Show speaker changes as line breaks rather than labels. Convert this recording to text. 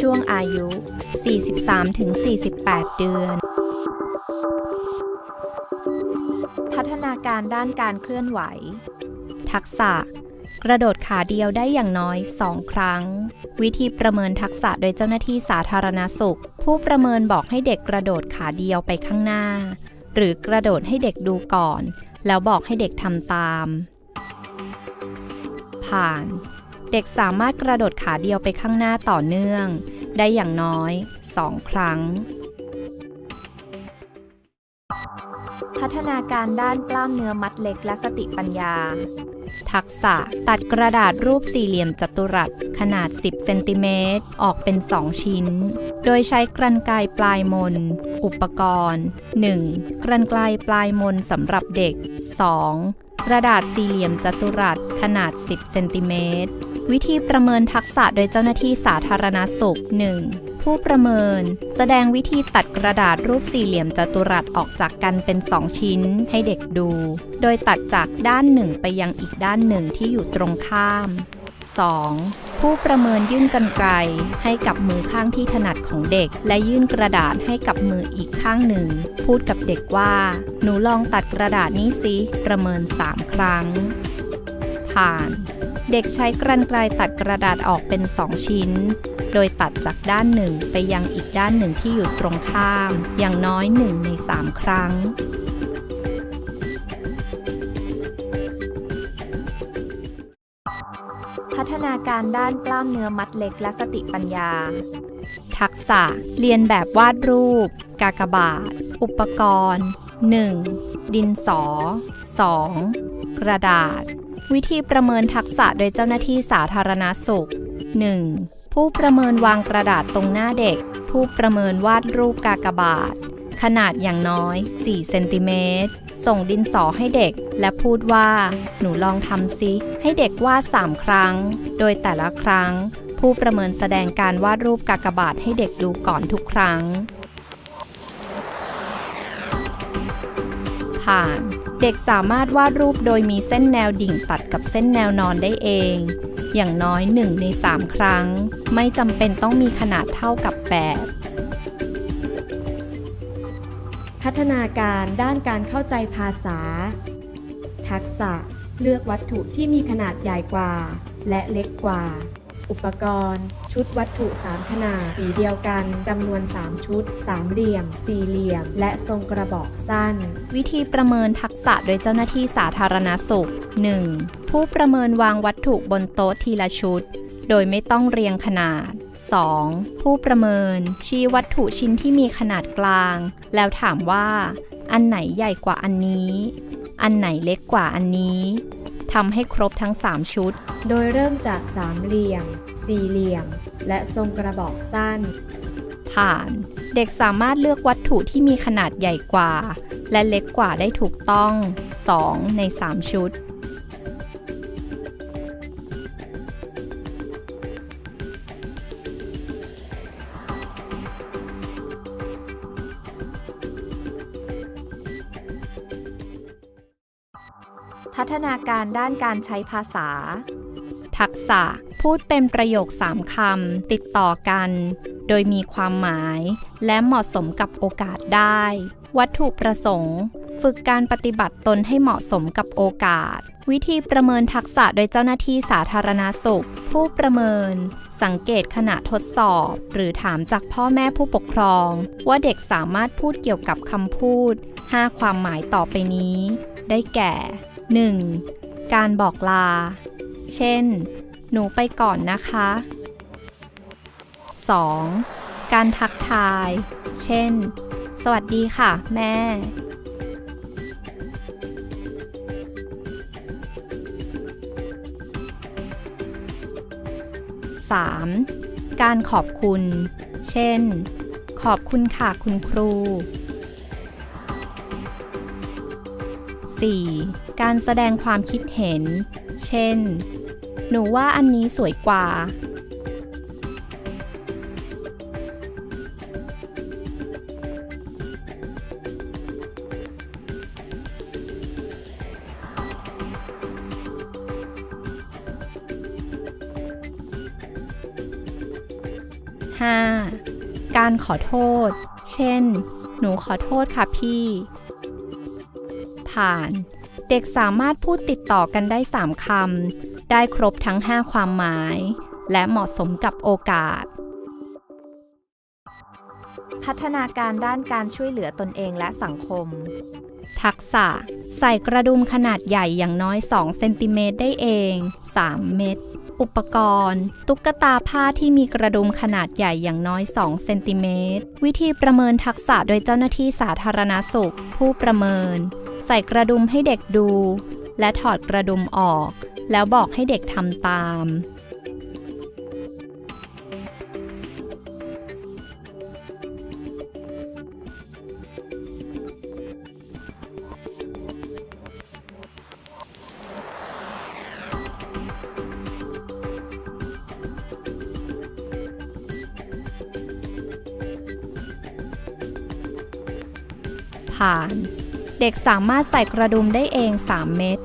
ช่วงอายุ 43-48 เดือน พัฒนาการด้านการเคลื่อนไหว ทักษะ กระโดดขาเดียวได้อย่างน้อย 2 ครั้ง วิธีประเมินทักษะโดยเจ้าหน้าที่สาธารณสุข ผู้ประเมินบอกให้เด็กกระโดดขาเดียวไปข้างหน้า หรือกระโดดให้เด็กดูก่อน แล้วบอกให้เด็กทำตาม ผ่าน เด็กสามารถกระโดดขาเดียวไปข้างหน้าต่อเนื่อง ได้อย่างน้อย 2 ครั้ง พัฒนาการด้านกล้ามเนื้อมัดเล็กและสติปัญญา ทักษะตัดกระดาษรูปสี่เหลี่ยมจัตุรัสขนาด 10 เซนติเมตร ออกเป็น 2 ชิ้น โดยใช้กรรไกรปลายมน อุปกรณ์ 1. กรรไกรปลายมนสำหรับเด็ก 2. กระดาษสี่เหลี่ยมจัตุรัสขนาด 10 เซนติเมตร วิธีประเมินทักษะโดยเจ้าหน้าที่สาธารณสุข 1. ผู้ประเมิน แสดงวิธีตัดกระดาษรูปสี่เหลี่ยมจัตุรัสออกจากกันเป็น 2 ชิ้นให้เด็กดู โดยตัดจากด้านหนึ่งไปยังอีกด้านหนึ่งที่อยู่ตรงข้าม 2. ผู้ประเมินยื่นกรรไกรให้กับมือข้างที่ถนัดของเด็ก และยื่นกระดาษให้กับมืออีกข้างหนึ่ง พูดกับเด็กว่า หนูลองตัดกระดาษนี้สิ ประเมิน 3 ครั้ง ผ่าน เด็กใช้กรรไกรตัดกระดาษออกเป็น 2 ชิ้น โดยตัดจากด้านหนึ่งไปยังอีกด้านหนึ่งที่อยู่ตรงข้าม อย่างน้อย1ใน 3 ครั้ง พัฒนาการด้านกล้ามเนื้อมัดเล็กและสติปัญญา ทักษะ เรียนแบบวาดรูป กากบาท อุปกรณ์ 1. ดินสอ 2. กระดาษ วิธีประเมินทักษะโดยเจ้าหน้าที่สาธารณสุข 1. ผู้ประเมินวางกระดาษตรงหน้าเด็ก ผู้ประเมินวาดรูปกากบาท ขนาดอย่างน้อย 4 เซนติเมตร ส่งดินสอให้เด็ก และพูดว่า หนูลองทำซิ ให้เด็กวาด 3 ครั้ง โดยแต่ละครั้ง ผู้ประเมินแสดงการวาดรูปกากบาทให้เด็กดูก่อนทุกครั้ง ผ่าน เด็กสามารถวาดรูปโดยมีเส้นแนวดิ่งตัดกับเส้นแนวนอนได้เอง อย่างน้อย 1 ใน 3 ครั้ง ไม่จำเป็นต้องมีขนาดเท่ากับแบบ
พัฒนาการด้านการเข้าใจภาษา ทักษะเลือกวัตถุที่มีขนาดใหญ่กว่า และเล็กกว่า อุปกรณ์ ชุดวัตถุ 3 ขนาด สีเดียวกันจำนวน 3 ชุด สามเหลี่ยม สี่เหลี่ยม และทรงกระบอกสั้น
วิธีประเมินทักษะโดยเจ้าหน้าที่สาธารณสุข 1. ผู้ประเมินวางวัตถุบนโต๊ะทีละชุด โดยไม่ต้องเรียงขนาด 2. ผู้ประเมิน ชี้วัตถุชิ้นที่มีขนาดกลาง แล้วถามว่า อันไหนใหญ่กว่าอันนี้ อันไหนเล็กกว่าอันนี้ ทำให้ครบทั้ง 3 ชุด
โดยเริ่มจากสามเหลี่ยม สี่เหลี่ยม และทรงกระบอกสั้น
ผ่าน เด็กสามารถเลือกวัตถุที่มีขนาดใหญ่กว่า และเล็กกว่าได้ถูกต้อง 2 ใน 3 ชุด พัฒนาการด้านการใช้ภาษา ทักษะพูดเป็นประโยค3คำติดต่อกัน โดยมีความหมายและเหมาะสมกับโอกาสได้ วัตถุประสงค์ ฝึกการปฏิบัติตนให้เหมาะสมกับโอกาส วิธีประเมินทักษะโดยเจ้าหน้าที่สาธารณสุข ผู้ประเมิน สังเกตขณะทดสอบ หรือถามจากพ่อแม่ผู้ปกครอง ว่าเด็กสามารถพูดเกี่ยวกับคำพูด 5 ความหมายต่อไปนี้ ได้แก่ 1. การบอกลา เช่น หนูไปก่อนนะคะ 2. การทักทาย เช่น สวัสดีค่ะ แม่ 3. การขอบคุณ เช่น ขอบคุณค่ะคุณครู 4. การแสดงความคิดเห็น เช่น หนูว่าอันนี้สวยกว่า 5. การขอโทษ เช่น หนูขอโทษค่ะพี่ ผ่าน เด็กสามารถพูดติดต่อกันได้ 3คำได้ครบทั้ง 5 ความหมาย และเหมาะสมกับโอกาส พัฒนาการด้านการช่วยเหลือตนเองและสังคม ทักษะ ใส่กระดุมขนาดใหญ่อย่างน้อย 2 เซนติเมตรได้เอง 3 เม็ดอุปกรณ์ ตุ๊กตาผ้าที่มีกระดุมขนาดใหญ่อย่างน้อย 2 เซนติเมตร วิธีประเมินทักษะโดยเจ้าหน้าที่สาธารณสุข ผู้ประเมิน ใส่กระดุมให้เด็กดู และถอดกระดุมออก แล้วบอกให้เด็กทำตาม ผ่าน เด็กสามารถใส่กระดุมได้เอง 3 เม็ด